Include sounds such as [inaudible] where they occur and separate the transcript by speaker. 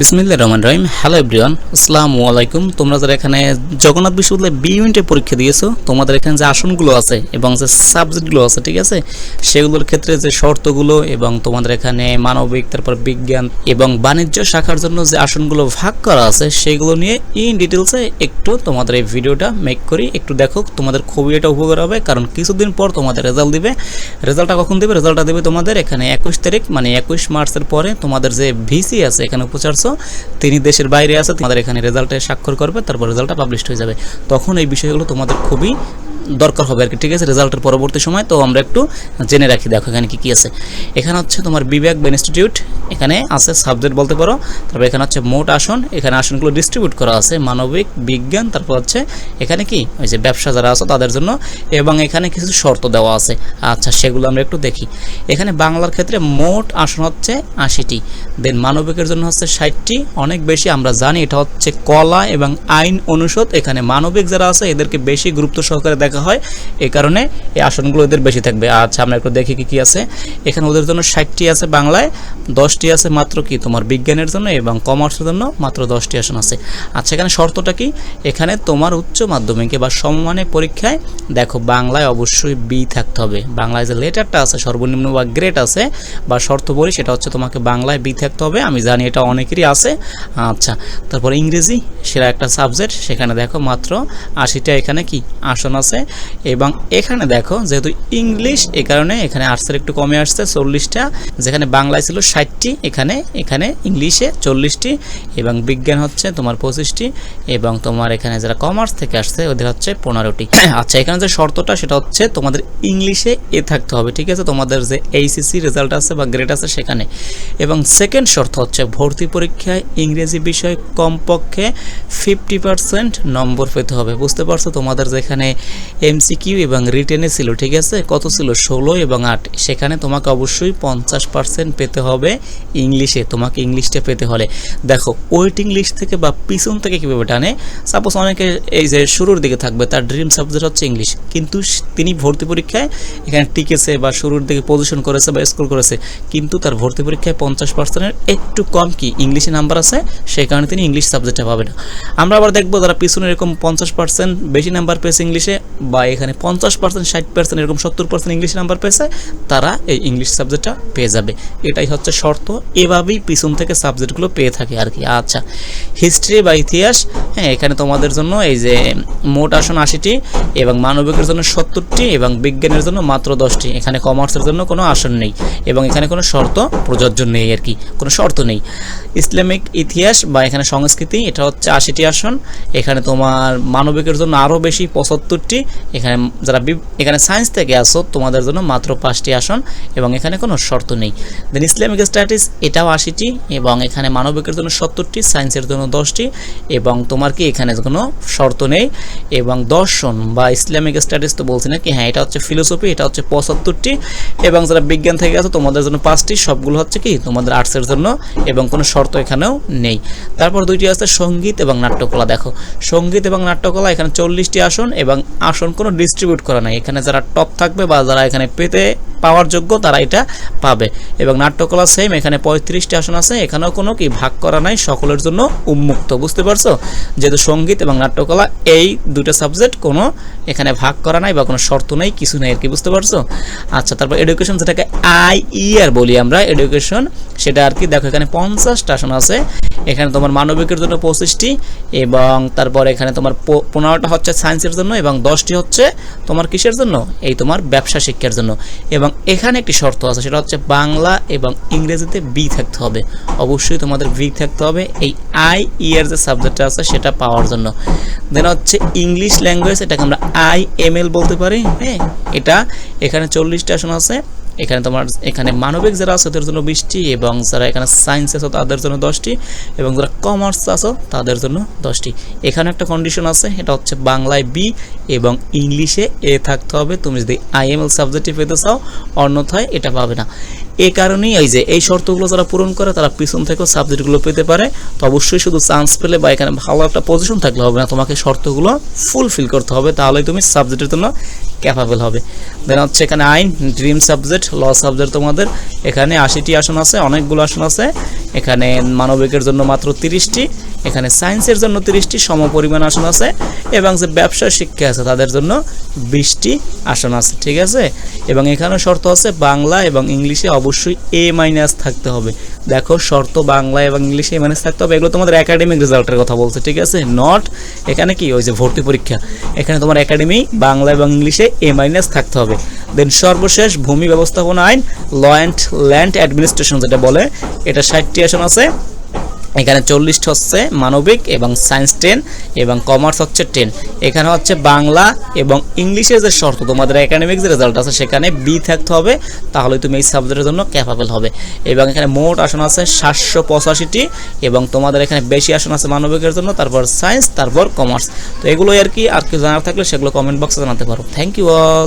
Speaker 1: বিসমিল্লা রহমান রহিম। Hello everyone, আসসালামু আলাইকুম। তোমরা যারা এখানে জগন্নাথ বিশ্ববিদ্যালয়ে বি ইউনিটে পরীক্ষা দিয়েছ, তোমাদের এখানে যে আসনগুলো আছে এবং যে সাবজেক্টগুলো আছে, ঠিক আছে? সেগুলোর ক্ষেত্রে যে শর্তগুলো এবং তোমাদের এখানে মানবিক, তারপর বিজ্ঞান এবং বাণিজ্য শাখার জন্য যে আসনগুলো ভাগ করা আছে, সেগুলো নিয়ে ইন ডিটেলসে একটু তোমাদের এই ভিডিওটা মেক করি। একটু দেখো, তোমাদের খুবই এটা উপকার হবে, কারণ কিছুদিন পর তোমাদের রেজাল্ট দিবে। রেজাল্টটা কখন দেবে? রেজাল্টটা দেবে তোমাদের এখানে একুশ তারিখ মানে একুশ মার্চের পরে তোমাদের যে ভিসি আছে, এখানে উপাচার্য তিনি দেশের বাইরে আছে, তোমাদের এখানে রেজাল্টে স্বাক্ষর করবে, তারপর রেজাল্টটা পাবলিশ হয়ে যাবে। তখন এই বিষয়গুলো তোমাদের খুবই দরকার হবে আর কি, ঠিক আছে? রেজাল্টের পরবর্তী সময়, তো আমরা একটু জেনে রাখি, দেখো এখানে কি কি আছে। এখানে হচ্ছে তোমার বিবেক বা ইনস্টিটিউট এখানে আছে সাবজেক্ট বলতে পারো, তারপর এখানে হচ্ছে মোট আসন, এখানে আসনগুলো ডিস্ট্রিবিউট করা আছে, মানবিক, বিজ্ঞান, তারপর হচ্ছে এখানে কি? ওই যে ব্যবসা যারা আছে তাদের জন্য, এবং এখানে কিছু শর্ত দেওয়া আছে। আচ্ছা সেগুলো আমরা একটু দেখি। এখানে বাংলার ক্ষেত্রে মোট আসন হচ্ছে আশিটি দেন মানবিকের জন্য হচ্ছে ষাটটি, অনেক বেশি আমরা জানি, এটা হচ্ছে কলা এবং আইন অনুষদ, এখানে মানবিক যারা আছে, এদেরকে বেশি গুরুত্ব সহকারে দেখা হয় এই কারণে এই আসনগুলো ওদের বেশি থাকবে। আচ্ছা আমরা একটু দেখি কি কি আছে। এখানে ওদের জন্য ষাটটি আছে বাংলায়, দশটি আছে মাত্র কি তোমার বিজ্ঞানের জন্য এবং কমার্সের জন্য মাত্র দশটি আসন আছে। আচ্ছা এখানে শর্তটা কি? এখানে তোমার উচ্চ মাধ্যমিকে বা সমমানের পরীক্ষায় দেখো বাংলায় অবশ্যই বি থাকতে হবে। বাংলায় যে লেটারটা আছে, সর্বনিম্ন বা গ্রেড আছে বা শর্ত বলি, সেটা হচ্ছে তোমাকে বাংলায় বি থাকতে হবে। আমি জানি এটা অনেকেরই আছে। আচ্ছা তারপর ইংরেজি সেটা একটা সাবজেক্ট সেখানে দেখো মাত্র আশিটা এখানে কি আসন আছে। এবং এখানে দেখো, যেহেতু ইংলিশ, এ কারণে এখানে আর্টসের একটু কমে আসছে, চল্লিশটা। যেখানে বাংলায় ছিল ষাটটি, এখানে এখানে ইংলিশে চল্লিশটি এবং বিজ্ঞান হচ্ছে তোমার পঁচিশটি এবং তোমার এখানে যারা কমার্স থেকে আসছে, ওদের হচ্ছে পনেরোটি। [clears throat] আচ্ছা এখানে যে শর্তটা, সেটা হচ্ছে তোমাদের ইংলিশে এ থাকতে হবে, ঠিক আছে? তোমাদের যে এইচএসসি রেজাল্ট আছে বা গ্রেড আছে সেখানে। এবং সেকেন্ড শর্ত হচ্ছে ভর্তি পরীক্ষায় ইংরেজি বিষয় কমপক্ষে ফিফটি পার্সেন্ট নম্বর পেতে হবে। বুঝতে পারছ? তোমাদের যেখানে এমসিকিউ এবং রিটেনে ছিল, ঠিক আছে? কত ছিল? ষোলো এবং আট। সেখানে তোমাকে অবশ্যই পঞ্চাশ পার্সেন্ট পেতে হবে ইংলিশে, তোমাকে ইংলিশটা পেতে হলে। দেখো ওয়েটিং লিস্ট থেকে বা পিছন থেকে কীভাবে টানে? সাপোজ অনেকে এই যে শুরুর দিকে থাকবে, তার ড্রিম সাবজেক্ট হচ্ছে ইংলিশ। কিন্তু তিনি ভর্তি পরীক্ষায় এখানে টিকেছে বা শুরুর দিকে পজিশন করেছে বা স্কোর করেছে, কিন্তু তার ভর্তি পরীক্ষায় পঞ্চাশ পার্সেন্টের একটু কম কি? ইংলিশে নাম্বার আছে, সেই কারণে তিনি ইংলিশ সাবজেক্টটা পাবে না। আমরা আবার দেখব যারা পিছনে এরকম পঞ্চাশ পার্সেন্ট বেশি নাম্বার পেয়েছে ইংলিশে বা এখানে পঞ্চাশ পার্সেন্ট ষাট পার্সেন্ট এরকম সত্তর পার্সেন্ট ইংলিশ নাম্বার পেয়েছে, তারা এই ইংলিশ সাবজেক্টটা পেয়ে যাবে। এটাই হচ্ছে শর্ত। এভাবেই পিছন থেকে সাবজেক্টগুলো পেয়ে থাকে আর কি। আচ্ছা হিস্ট্রি বা ইতিহাস হ্যাঁ এখানে তোমাদের জন্য এই যে মোট আসন আশিটি এবং মানবিকের জন্য সত্তরটি এবং বিজ্ঞানের জন্য মাত্র দশটি। এখানে কমার্সের জন্য কোনো আসন নেই এবং এখানে কোনো শর্ত প্রযোজ্য নেই আর কি। কোনো শর্ত নেই। ইসলামিক ইতিহাস বা এখানে সংস্কৃতি, এটা হচ্ছে আশিটি আসন। এখানে তোমার মানবিকের জন্য আরও বেশি পঁচাত্তরটি এখানে যারা এখানে সায়েন্স থেকে আসো, তোমাদের জন্য মাত্র পাঁচটি আসন এবং এখানে কোনো শর্ত নেই। দেন ইসলামিক স্ট্যাটিস এটাও আশিটি এবং এখানে মানবিকের জন্য সত্তরটি সায়েন্সের জন্য দশটি এবং তোমার কি এখানে কোনো শর্ত নেই? এবং দর্শন বা ইসলামিক স্টাডিজ তো বলছি না কি হ্যাঁ এটা হচ্ছে ফিলোসফি এটা হচ্ছে পঁচাত্তরটি এবং যারা বিজ্ঞান থেকে আছে তোমাদের জন্য পাঁচটি, সবগুলো হচ্ছে কি? তোমাদের আর্টসের জন্য এবং কোনো শর্ত এখানেও নেই। তারপর দুইটি আছে সংগীত এবং নাট্যকলা। দেখো, সংগীত এবং নাট্যকলা, এখানে চল্লিশটি আসন এবং আসন কোনো ডিস্ট্রিবিউট করা নাই। এখানে যারা টপ থাকবে বা যারা এখানে পেতে পাওয়ার যোগ্য তারা এটা পাবে। এবং নাট্যকলা সেম এখানে পঁয়ত্রিশটি আসন আছে। এখানেও কোনো কি ভাগ করা নাই, সকলের জন্য উন্মুক্ত, বুঝতে পারছ? যেহেতু সংগীত এবং নাট্যকলা, এই দুটো সাবজেক্ট কোনো এখানে ভাগ করা নাই বা কোনো শর্ত নেই, কিছু নেই আর কি, বুঝতে পারছ? আচ্ছা তারপর এডুকেশন যেটাকে আই ইয়ার বলি আমরা এডুকেশন সেটা আর কি, দেখো এখানে পঞ্চাশটা আসন আছে। এখানে তোমার মানবিকের জন্য পঁচিশটি, এবং তারপর এখানে তোমার পনেরোটা হচ্ছে সায়েন্সের জন্য, এবং দশটি হচ্ছে তোমার কিসের জন্য? এই তোমার ব্যবসা শিক্ষার জন্য। এবং এখানে একটি শর্ত আছে, সেটা হচ্ছে বাংলা এবং ইংরেজিতে বি থাকতে হবে। অবশ্যই তোমাদের বি থাকতে হবে। এই আই ইয়ার যে সাবজেক্টটা আছে, সেটা পাওয়ার জন্য। দেন হচ্ছে ইংলিশ ল্যাঙ্গুয়েজ এটাকে আমরা আই এম এল বলতে পারি হ্যাঁ? এটা এখানে চল্লিশটা আসন আছে। এখানে তোমার, এখানে মানবিক যারা আছে তাদের জন্য বিশটি এবং যারা এখানে সায়েন্স আছে তাদের জন্য দশটি এবং যারা কমার্স আছো তাদের জন্য দশটি। এখানে একটা কন্ডিশন আছে, এটা হচ্ছে বাংলায় বি এবং ইংলিশে এ থাকতে হবে। তুমি যদি আইএমএল সাবজেক্টে পেতে চাও, অন্যথায় এটা পাবে না। এই কারণেই এই যে এই শর্তগুলো যারা পূরণ করে, তারা পিছন থেকেও সাবজেক্টগুলো পেতে পারে। তো অবশ্যই শুধু চান্স পেলে বা এখানে ভালো একটা পজিশন থাকলে হবে না, তোমাকে শর্তগুলো ফুলফিল করতে হবে। তাহলে তুমি সাবজেক্টের জন্য ক্যাপাবল হবে। দেন হচ্ছে এখানে আইন ড্রিম সাবজেক্ট ল সাবজেক্ট তোমাদের। এখানে আশিটি আসন আছে, অনেকগুলো আসন আছে। এখানে মানবিকের জন্য মাত্র তিরিশটি, এখানে সায়েন্সের জন্য তিরিশটি সম পরিমাণ আসন আছে এবং যে ব্যবসা শিক্ষা আছে তাদের জন্য বিশটি আসন আছে, ঠিক আছে? এবং এখানে শর্ত আছে বাংলা এবং ইংলিশে অবশ্যই এ মাইনাস থাকতে হবে। দেখো, শর্ত বাংলা এবং ইংলিশে এ মাইনাস থাকতে হবে, এগুলো তোমাদের একাডেমিক রেজাল্টের কথা বলছে, ঠিক আছে? নট এখানে কি? ওই যে ভর্তি পরীক্ষা। এখানে তোমার একাডেমি বাংলা এবং ইংলিশে এ মাইনাস থাকতে হবে। দেন সর্বশেষ ভূমি ব্যবস্থাপনা আইন ল অ্যান্ড ল্যান্ড অ্যাডমিনিস্ট্রেশন যেটা বলে, এটা ষাটটি আসন আছে। এখানে চল্লিশটা হচ্ছে মানবিক এবং সায়েন্স টেন এবং কমার্স হচ্ছে টেন এখানে হচ্ছে বাংলা এবং ইংলিশের যে শর্ত, তোমাদের একাডেমিক যে রেজাল্ট আছে সেখানে বি থাকতে হবে, তাহলে তুমি এই সাবজেক্টের জন্য ক্যাপাবল হবে। এবং এখানে মোট আসন আছে সাতশো পঁচাশিটি এবং তোমাদের এখানে বেশি আসন আছে মানবিকের জন্য, তারপর সায়েন্স তারপর কমার্স তো এগুলোই আর কি আর কি জানার থাকলে সেগুলো কমেন্ট বক্সে জানাতে পারো। Thank you all